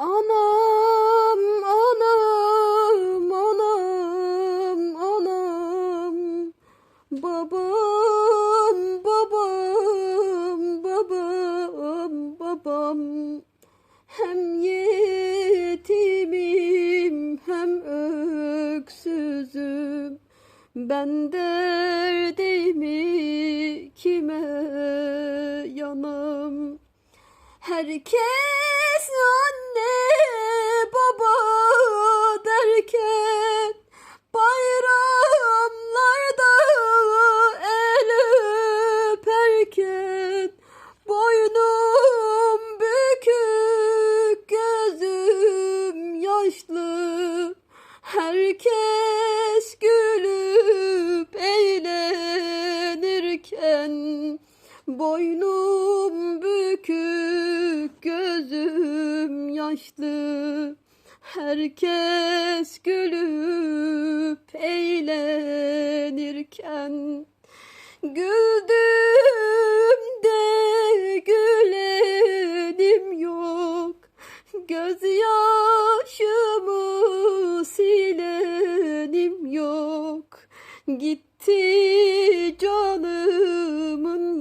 Anam, anam, anam, anam. Babam, babam, babam, babam. Hem yetimim hem öksüzüm. Ben derdimi kime yanam? Herkes herkes gülüp eğlenirken boynum bükük gözüm yaşlı. Herkes gülüp eğlenirken güldüm de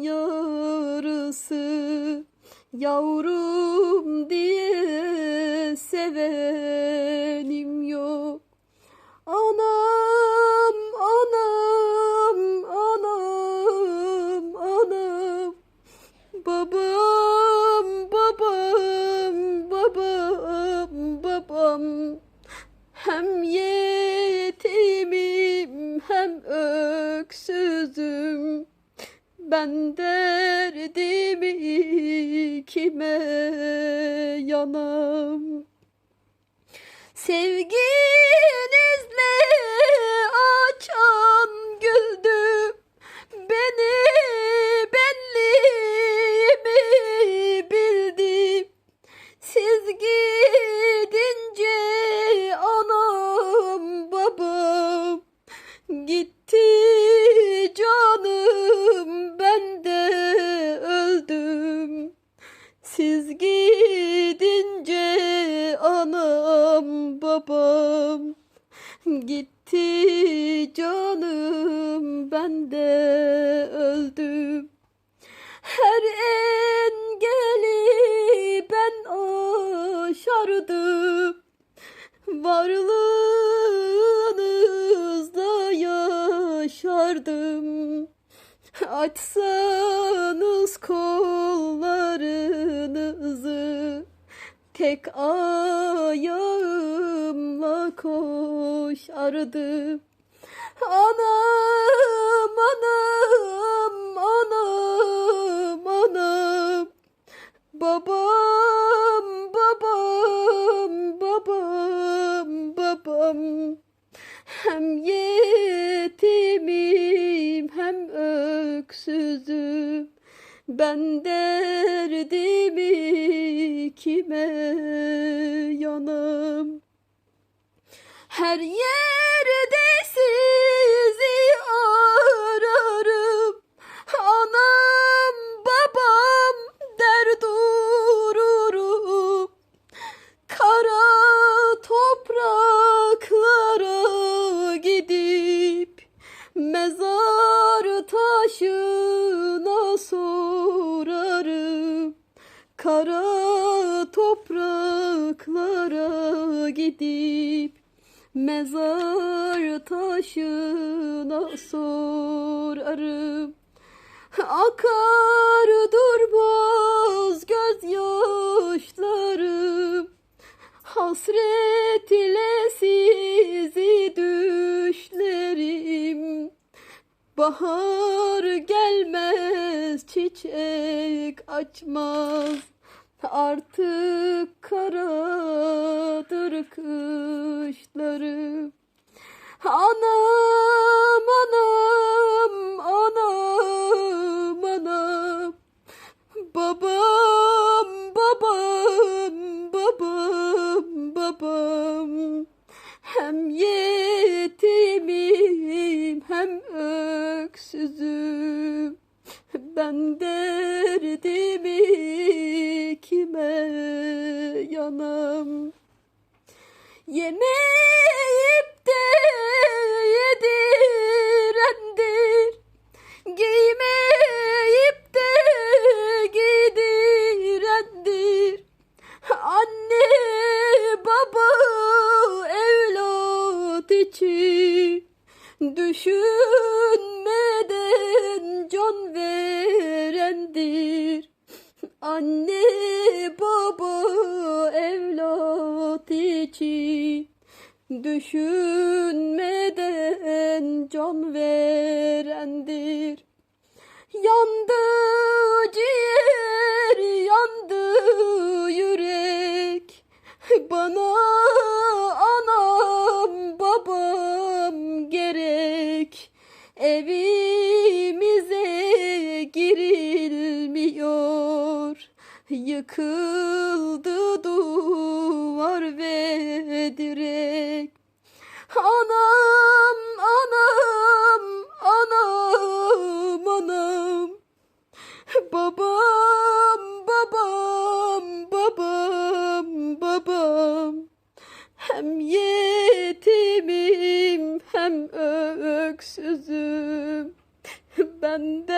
yarısı yavrum diye sevenim yok. Anam, Ben derdimi kime yanam? Sevginizle siz gidince anam babam gitti canım ben de öldüm. Her engeli ben aşardım. Varlığınızda yaşardım. Açsanız Tek ayağımla koşardım Anam, anam, anam, anam. Babam, derdimi kime yanam Her yerde sizi ararım Anam babam der dururum Kara topraklara gidip mezar taşına sorarım. Kara topraklara gidip mezar taşına sorarım. Akar durmaz gözyaşlarım. Hasret ile sizi düşlerim. Bahar gelmez çiçek açmaz Artık karadır kışlarım Anam anam anam anam. Babam babam babam babam. Hem yetimim hem öksüzüm. Ben derdimi kime yanam Yemeyip de yedirendir. Giymeyip de giydirendir. Anne baba evlat için Düşünmeden için Düşünmeden can verendir. Yandı ciğer, yandı yürek. Bana anam babam gerek. Evimize girilmiyor. Yıkıldı duvar ve Anam, anam, anam, anam. Babam, babam, babam, babam. Hem yetimim hem öksüzüm. Ben derdimi